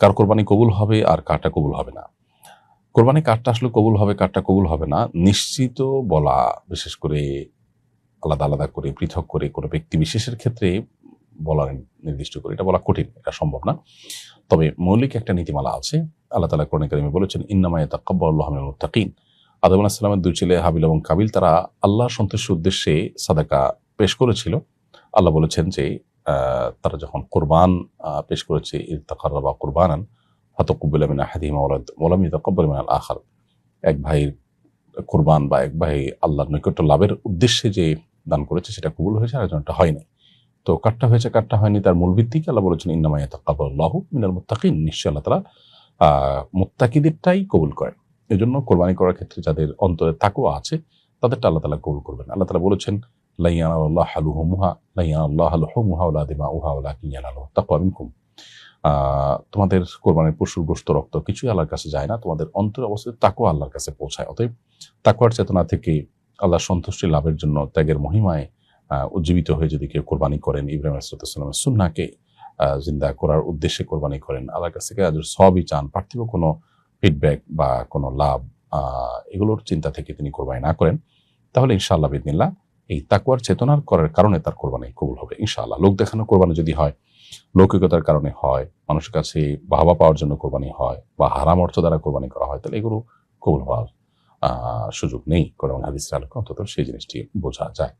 কার কোরবানি কবুল হবে আর কারটা কবুল হবে না। কোরবানি কারটা আসলে কবুল হবে, কারটা কবুল হবে না, নিশ্চিত বলা, বিশেষ করে আলাদা আলাদা করে, পৃথক করে কোনো ব্যক্তি বিশেষের ক্ষেত্রে বলা নির্দিষ্ট করে, এটা বলা কঠিন, এটা সম্ভব না। তবে মৌলিক একটা নীতিমালা আছে, আল্লাহ তালা কোরআন কারিমে বলেছেন ইন্নামায় তাকাব্বাল্লাহ মুত্তাকিন আদম আলাহ সাল্লামের দুই ছেলে হাবিল এবং কাবিল, তারা আল্লাহ সন্তুষ্টির উদ্দেশ্যে সাদাকা পেশ করেছিল। আল্লাহ বলেছেন যে তারা যখন কোরবান পেশ করেছে ইরতাকারবা কোরবানান হতকুব্বিল মিন আহাদিহিমা ওয়ালাম ইতাকাব্বাল মিনাল আখার। এক ভাইয়ের কোরবান বা এক ভাই আল্লাহর নৈকট্য লাভের উদ্দেশ্যে যে দান করেছে সেটা কবুল হয়েছে আর হয়নি তো কাটটা হয়েছে কাটটা হয়নি তার মূল ভিত্তি কি আল্লাহ বলেছেন ইন্নামা ইয়াতাকাব্বাল্লাহ মিনাল মুত্তাকিন। নিশ্চয় আল্লাহ আহ, মুত্তাকিদেরটাই কবুল করেন। এজন্য কোরবানি করার ক্ষেত্রে যাদের অন্তরে তাকুয়া আছে তাদেরটা আল্লাহ তালা কবুল করবেন। আল্লাহ তালা বলেছেন তোমাদের কোরবানির পশুর গোস্ত রক্ত কিছুই আল্লাহর কাছে যায় না। তোমাদের অন্তর অবস্থিত তাকুয়া আল্লাহর কাছে পৌঁছায়। অতএব তাকুয়ার চেতনা থেকে আল্লাহ সন্তুষ্টি লাভের জন্য ত্যাগের মহিমায় উজ্জীবিত হয়ে যদি কেউ কোরবানি করেন, ইব্রাহিম আসলামের সুন্নাকে জিন্দা করার উদ্দেশ্যে কোরবানি করেন, আল্লাহর কাছ থেকে আজ সবই চান, পার্থিব কোনো ফিডব্যাক বা কোনো লাভ এগুলোর চিন্তা থেকে তিনি কোরবানি না করেন, তাহলে ইনশাআল্লাহ বিদিনিল্লাহ এই তাকুয়ার চেতনার করার কারণে তার কোরবানি কবুল হবে, ইনশাআল্লাহ। লোক দেখানো কোরবানি যদি হয়, লৌকিকতার কারণে হয়, মানুষের কাছে বাহবা পাওয়ার জন্য কোরবানি হয় বা হারাম অর্থ দ্বারা কোরবানি করা হয়, তাহলে এগুলো কবুল হওয়ার সুযোগ নেই। কোরবানি হাদিসের আলোকে অন্তত সেই জিনিসটি বোঝা যায়।